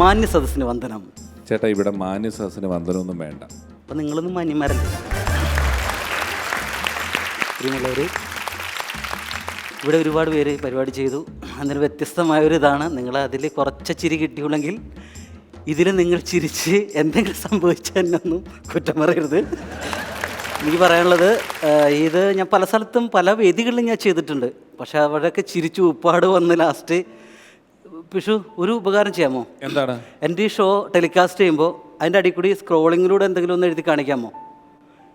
മാന്യ സദസ്സിന് വന്ദനം. ചേട്ടാ ഇവിടെ മാന്യ സദസ്സിന് വന്ദനമൊന്നും വേണ്ട. അപ്പം നിങ്ങളൊന്നും മാന്യന്മാരല്ലേ? പ്രിയമുള്ളവർ ഇവിടെ ഒരുപാട് പേര് പരിപാടി ചെയ്തു. അതിന് വ്യത്യസ്തമായ ഒരു ഇതാണ് നിങ്ങൾ അതിൽ കുറച്ച് ചിരി കിട്ടിയുള്ളെങ്കിൽ ഇതിൽ നിങ്ങൾ ചിരിച്ച് എന്തെങ്കിലും സംഭവിച്ചെന്നൊന്നും കുറ്റം പറയരുത്. എനിക്ക് പറയാനുള്ളത് ഇത് ഞാൻ പല സ്ഥലത്തും പല വേദികളിലും ഞാൻ ചെയ്തിട്ടുണ്ട്. പക്ഷേ അവിടെയൊക്കെ ചിരിച്ചു ഉപ്പാട് വന്ന് ലാസ്റ്റ് പിഷു ഒരു ഉപകാരം ചെയ്യാമോ? എന്താണ്? എന്റെ ഈ ഷോ ടെലികാസ്റ്റ് ചെയ്യുമ്പോൾ അതിന്റെ അടിയിൽ കൂടി സ്ക്രോളിങ്ങിലൂടെ എന്തെങ്കിലും ഒന്ന് എഴുതി കാണിക്കാമോ?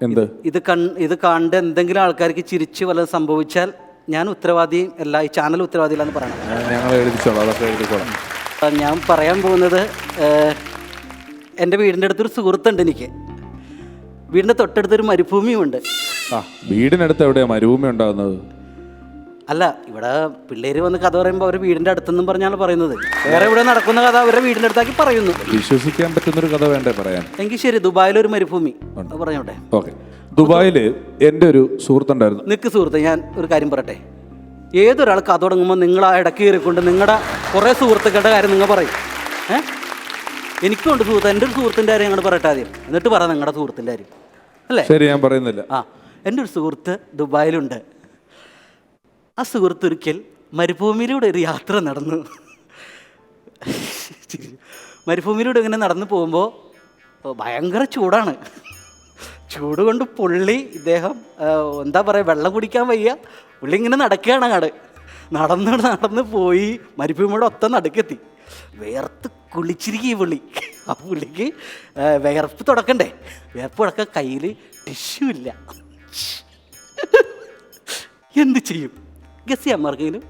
എന്ത്? ഇത് കൺ ഇത് കണ്ട് എന്തെങ്കിലും ആൾക്കാർക്ക് ചിരിച്ച് വല്ലതും സംഭവിച്ചാൽ ഞാൻ ഉത്തരവാദി അല്ല ഈ ചാനൽ ഉത്തരവാദിയില്ലെന്ന് പറയണം. ഞാൻ- ഞങ്ങൾ എഴുതിച്ചോളാം അതൊക്കെ എഴുതിക്കോളാം. ഞാൻ പറയാൻ പോകുന്നത് എന്റെ വീടിന്റെ അടുത്തൊരു സുഹൃത്തുണ്ട് എനിക്ക്. വീടിന്റെ തൊട്ടടുത്തൊരു മരുഭൂമിയുമുണ്ട്. ആ വീടിനടുത്ത് എവിടെയാണ് മരുഭൂമി ഉണ്ടാകുന്നത്? അല്ല ഇവിടെ പിള്ളേര് വന്ന് കഥ പറയുമ്പോൾ അവർ വീടിന്റെ അടുത്തെന്നും പറഞ്ഞാണ് പറയുന്നത്. വേറെ ഇവിടെ നടക്കുന്ന കഥ അവരുടെ വീടിന്റെ അടുത്താക്കി പറയുന്നു. വിശ്വസിക്കാൻ പറ്റുന്ന ഒരു കഥ വേണ്ടേ പറയാൻ? എങ്കിൽ ശരി ദുബായിൽ ഒരു മരുഭൂമി പറഞ്ഞോട്ടെ. ഓക്കെ. ദുബായിൽ എന്റെ ഒരു സുഹൃത്തുണ്ടായിരുന്നു. നിക്ക് സുഹൃത്ത് ഞാൻ ഒരു കാര്യം പറയട്ടെ. ഏതൊരാൾ കഥ തുടങ്ങുമ്പോൾ നിങ്ങൾ ആ ഇടയ്ക്ക് കയറിക്കൊണ്ട് നിങ്ങളുടെ കുറേ സുഹൃത്തുക്കളുടെ കാര്യം നിങ്ങൾ പറയും. ഏ? എനിക്കുണ്ട് സുഹൃത്ത് എന്റെ ഒരു സുഹൃത്തിന്റെ കാര്യം ഞങ്ങൾ പറയട്ടെ ആദ്യം. എന്നിട്ട് പറ നിങ്ങളുടെ സുഹൃത്തിന്റെ കാര്യം. അല്ലേ? ശരി ഞാൻ പറയുന്നില്ല. ആ എന്റെ ഒരു സുഹൃത്ത് ദുബായിലുണ്ട്. ആ സുഹൃത്ത് ഒരിക്കൽ മരുഭൂമിയിലൂടെ ഒരു യാത്ര നടന്നു. മരുഭൂമിയിലൂടെ ഇങ്ങനെ നടന്നു പോകുമ്പോൾ ഭയങ്കര ചൂടാണ്. ചൂട് കൊണ്ട് പുള്ളി ഇദ്ദേഹം എന്താ പറയുക വെള്ളം കുടിക്കാൻ വയ്യ. പുള്ളി ഇങ്ങനെ നടക്കുകയാണ് അങ്ങാട്. നടന്ന് നടന്ന് പോയി മരുഭൂമിയുടെ ഒത്ത നടുക്കെത്തി. വേർത്ത് കുളിച്ചിരിക്കും ഈ പുള്ളി. ആ പുള്ളിക്ക് വിയർപ്പ് തുടക്കണ്ടേ. വിയർപ്പ് തുടക്കാൻ കയ്യിൽ ടിഷ്യൂ ഇല്ല. എന്ത് ചെയ്യും? ഗസ് ചെയ്യാൻ മാർക്കെങ്കിലും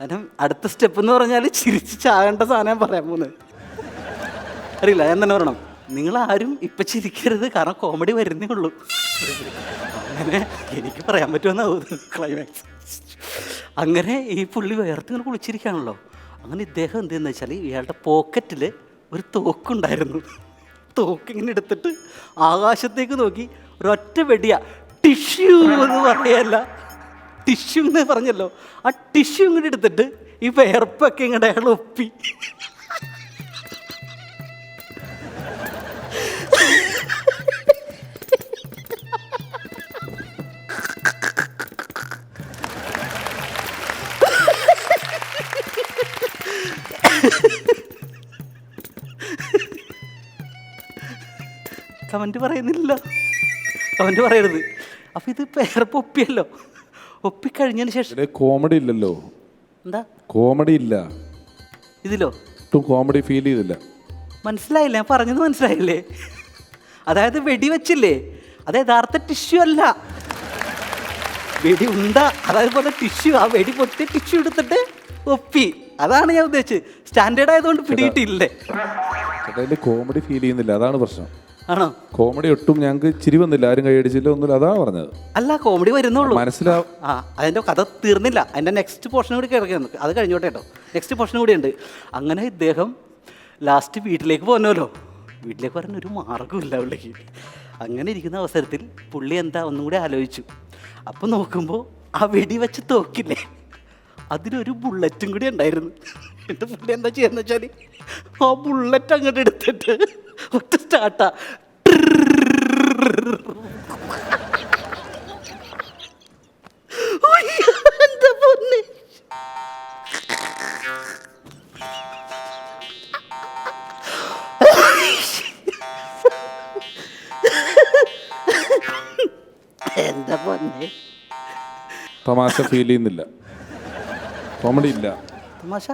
കാരണം അടുത്ത സ്റ്റെപ്പ് എന്ന് പറഞ്ഞാൽ ചിരിച്ച് ചാകേണ്ട സാധനം പറയാൻ പോകുന്നത് അറിയില്ല ഞാൻ തന്നെ പറയണം. നിങ്ങൾ ആരും ഇപ്പം ചിരിക്കരുത് കാരണം കോമഡി വരുന്നേ ഉള്ളൂ. അങ്ങനെ എനിക്ക് പറയാൻ പറ്റുമെന്നാവും ക്ലൈമാക്സ് അങ്ങനെ ഈ പുള്ളി വേർത്ത് ഇങ്ങനെ കുളിച്ചിരിക്കുകയാണല്ലോ. അങ്ങനെ ഇദ്ദേഹം എന്തെന്ന് വെച്ചാൽ ഇയാളുടെ പോക്കറ്റിൽ ഒരു തോക്കുണ്ടായിരുന്നു. തോക്ക് ഇങ്ങനെ എടുത്തിട്ട് ആകാശത്തേക്ക് നോക്കി ഒരൊറ്റ വെടിയ ടിഷ്യൂ എന്ന് പറയല്ല. ടിഷ്യൂ എന്ന് പറഞ്ഞല്ലോ. ആ ടിഷ്യൂ ഇങ്ങനെ എടുത്തിട്ട് ഈ വേർപ്പൊക്കെ ഇങ്ങോട്ട് അയാൾ ഒപ്പി. കമന്റ് പറയുന്നില്ല. കമന്റ് പറയരുത്. അപ്പോൾ ഇത് പേർ ഒപ്പിയല്ലോ ഒപ്പിക്കഴിഞ്ഞതിന് ശേഷം കോമഡി ഇല്ലല്ലോ. എന്താ? കോമഡി ഇല്ല. ഇതിലോ? ഒട്ടും കോമഡി ഫീൽ ചെയ്തില്ല. മനസ്സിലായില്ല? ഞാൻ പറഞ്ഞത് മനസ്സിലായില്ലേ? അതായത് വെടിവെച്ചില്ലേ അത് യഥാർത്ഥ ടിഷ്യൂ അല്ല. വെടി ഉണ്ടാ. അതായത് പോലെ ടിഷ്യൂ ആ വെടി പൊട്ടി ടിഷ്യൂ എടുത്തിട്ട് ഒപ്പി. അതാണ് ഞാൻ ഉദ്ദേശിച്ചത്. സ്റ്റാൻഡേർഡ് ആയതുകൊണ്ട് പിടിയിട്ടില്ലേ? കോമഡി ഫീൽ ചെയ്യുന്നില്ല. അതാണ് പ്രശ്നം. ആണോ? കോമഡി ഒട്ടും ഞങ്ങൾക്ക് ചിരി വന്നില്ല. ആരും കൈയടിച്ചില്ല ഒന്നുമില്ല. അതാ പറഞ്ഞത്. അല്ല കോമഡി വരുന്നുള്ളൂ. മനസ്സിലാവും ആ അതിന്റെ കഥ തീർന്നില്ല. അതിന്റെ നെക്സ്റ്റ് പോർഷൻ കൂടി കിടക്കുന്നു അത് കഴിഞ്ഞോട്ടെ കേട്ടോ. നെക്സ്റ്റ് പോർഷൻ കൂടി ഉണ്ട്. അങ്ങനെ ഇദ്ദേഹം ലാസ്റ്റ് വീട്ടിലേക്ക് പോന്നല്ലോ. വീട്ടിലേക്ക് പറഞ്ഞ ഒരു മാർഗമില്ല പുള്ളിക്ക്. അങ്ങനെ ഇരിക്കുന്ന അവസരത്തിൽ പുള്ളി എന്താ ഒന്നും കൂടി ആലോചിച്ചു. അപ്പോൾ നോക്കുമ്പോൾ ആ വെടി വെച്ച് തോക്കില്ലേ? അതിനൊരു ബുള്ളറ്റും കൂടി ഉണ്ടായിരുന്നു. എന്നിട്ട് പുള്ളി എന്താ ചെയ്യുന്നത് വെച്ചാൽ ആ ബുള്ളറ്റ് അങ്ങോട്ട് എടുത്തിട്ട് ഒറ്റ സ്റ്റാർട്ടാ പൊന്നെ? തമാശ ഫീൽ ചെയ്യുന്നില്ല. കോമഡി ഇല്ല. തമാശ?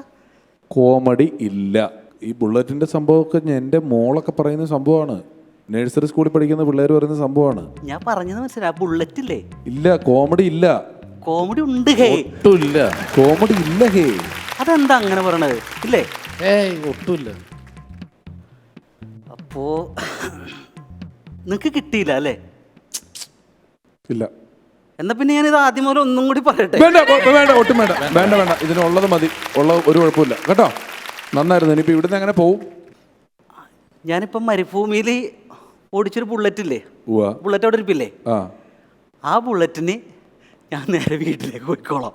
കോമഡി ഇല്ല. ഈ ബുള്ളറ്റിന്റെ സംഭവമൊക്കെ എന്റെ എന്റെ മോളൊക്കെ പറയുന്ന സംഭവമാണ്. നഴ്സറി സ്കൂളിൽ പഠിക്കുന്ന പിള്ളേർ പറയുന്ന സംഭവമാണ്. ഞാൻ പറഞ്ഞത് മനസ്സിലാ ബുള്ളറ്റ് ഇല്ലേ? ഇല്ല കോമഡി ഇല്ല. കോമഡി ഉണ്ട് ഹേ. ഒട്ടുമില്ല. കോമഡി ഇല്ല ഹേ. അതെന്താ അങ്ങനെ പറയണത്? ഇല്ലേ? ഏയ് ഒട്ടുമില്ല. അപ്പോ നിങ്ങക്ക് കിട്ടിയില്ല അല്ലേ? ഇല്ല. എന്നാ പിന്നെ ഞാൻ ഞാനിത് ആദ്യം മുതൽ ഒന്നും കൂടി പറയട്ടെ. വേണ്ട വേണ്ട ഒട്ടും വേണ്ട. വേണ്ട വേണ്ട. ഇതിനുള്ളത് മതി. ഉള്ള ഒരു കുഴപ്പമില്ല. കേട്ടോ? നന്നായിരുന്നു. ഇനിയിപ്പോൾ ഇവിടുന്ന് എങ്ങനെ പോവും? ഞാനിപ്പം മരുഭൂമിയിൽ ഓടിച്ചൊരു ബുള്ളറ്റ് ഇല്ലേ? ബുള്ളറ്റ് അവിടെ ഇരിപ്പില്ലേ? ആ. ആ ബുള്ളറ്റിന് ഞാൻ നേരെ വീട്ടിലേക്ക് പോയിക്കോളാം.